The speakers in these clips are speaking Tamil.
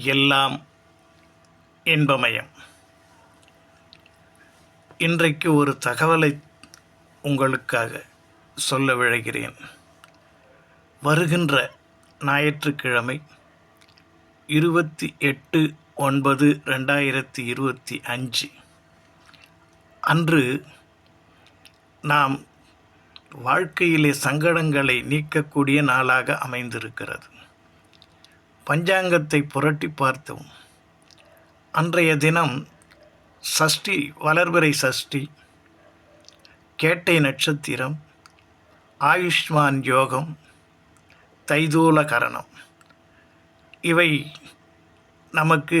எல்லாம் இன்பமயம். இன்றைக்கு ஒரு தகவலை உங்களுக்காக சொல்ல விழைகிறேன். வருகின்ற ஞாயிற்றுக்கிழமை இருபத்தி எட்டு ஒன்பது ரெண்டாயிரத்தி இருபத்தி அஞ்சு. அன்று நாம் வாழ்க்கையிலே சங்கடங்களை நீக்கக்கூடிய நாளாக அமைந்திருக்கிறது. பஞ்சாங்கத்தை புரட்டி பார்த்தோம். அன்றைய தினம் சஷ்டி வளர்பிறை சஷ்டி கேட்டை நட்சத்திரம் ஆயுஷ்மான் யோகம் தைதூல கரணம். இவை நமக்கு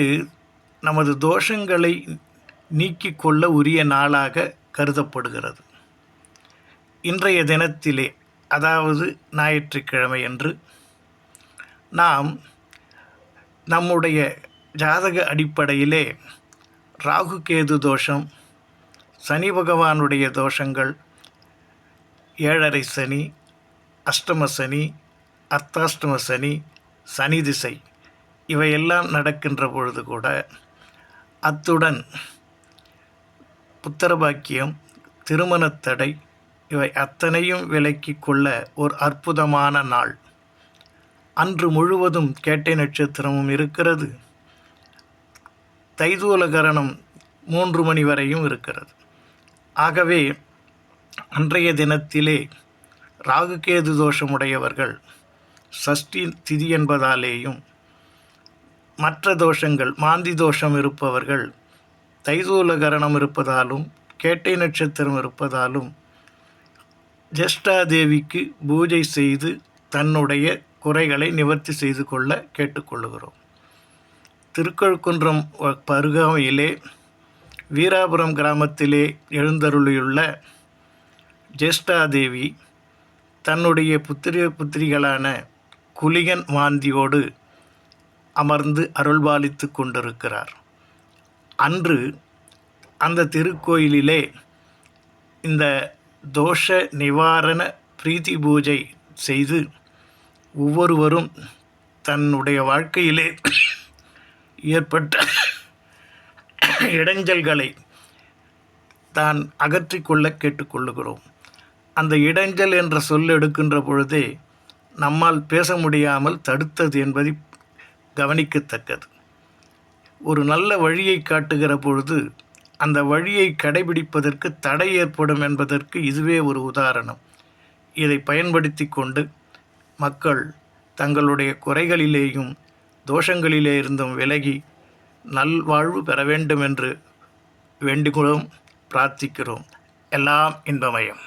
நமது தோஷங்களை நீக்கிக் கொள்ள உரிய நாளாக கருதப்படுகிறது. இன்றைய தினத்திலே அதாவது ஞாயிற்றுக்கிழமை என்று நாம் நம்முடைய ஜாதக அடிப்படையிலே ராகு கேது தோஷம் சனி பகவானுடைய தோஷங்கள் ஏழரை சனி அஷ்டம சனி அர்த்தாஷ்டம சனி சனி திசை இவையெல்லாம் நடக்கின்ற பொழுது கூட அத்துடன் புத்திரபாக்கியம் திருமணத்தடை இவை அத்தனையும் விலக்கிக் கொள்ள ஒரு அற்புதமான நாள். அன்று முழுவதும் கேட்டை நட்சத்திரமும் இருக்கிறது. தைதூலகரணம் மூன்று மணி வரையும் இருக்கிறது. ஆகவே அன்றைய தினத்திலே ராகுகேது தோஷமுடையவர்கள் சஷ்டி திதி என்பதாலேயும் மற்ற தோஷங்கள் மாந்தி தோஷம் இருப்பவர்கள் தைதூலகரணம் இருப்பதாலும் கேட்டை நட்சத்திரம் இருப்பதாலும் ஜெஷ்டாதேவிக்கு பூஜை செய்து தன்னுடைய குறைகளை நிவர்த்தி செய்து கொள்ள கேட்டுக்கொள்கிறோம் திருக்கழுக்குன்றம் பருகாமையிலே வீராபுரம் கிராமத்திலே எழுந்தருளியுள்ள ஜேஷ்டாதேவி தன்னுடைய புத்திரிய புத்திரிகளான குலிகன் வாந்தியோடு அமர்ந்து அருள்பாலித்து கொண்டிருக்கிறார். அன்று அந்த திருக்கோயிலிலே இந்த தோஷ நிவாரண பிரீத்தி பூஜை செய்து ஒவ்வொருவரும் தன்னுடைய வாழ்க்கையிலே ஏற்பட்ட இடைஞ்சல்களை தான் அகற்றிக்கொள்ள கேட்டுக்கொள்ளுகிறோம். அந்த இடைஞ்சல் என்ற சொல் எடுக்கின்ற பொழுதே நம்மால் பேச முடியாமல் தடுத்தது என்பதை கவனிக்கத்தக்கது. ஒரு நல்ல வழியை காட்டுகிற பொழுது அந்த வழியை கடைபிடிப்பதற்கு தடை ஏற்படும் என்பதற்கு இதுவே ஒரு உதாரணம். இதை பயன்படுத்தி கொண்டு மக்கள் தங்களுடைய குறைகளிலேயும் தோஷங்களிலே இருந்தும் விலகி நல்வாழ்வு பெற வேண்டும் என்று வேண்டுகோளும் பிரார்த்திக்கிறோம். எல்லாம் இன்பமயம்.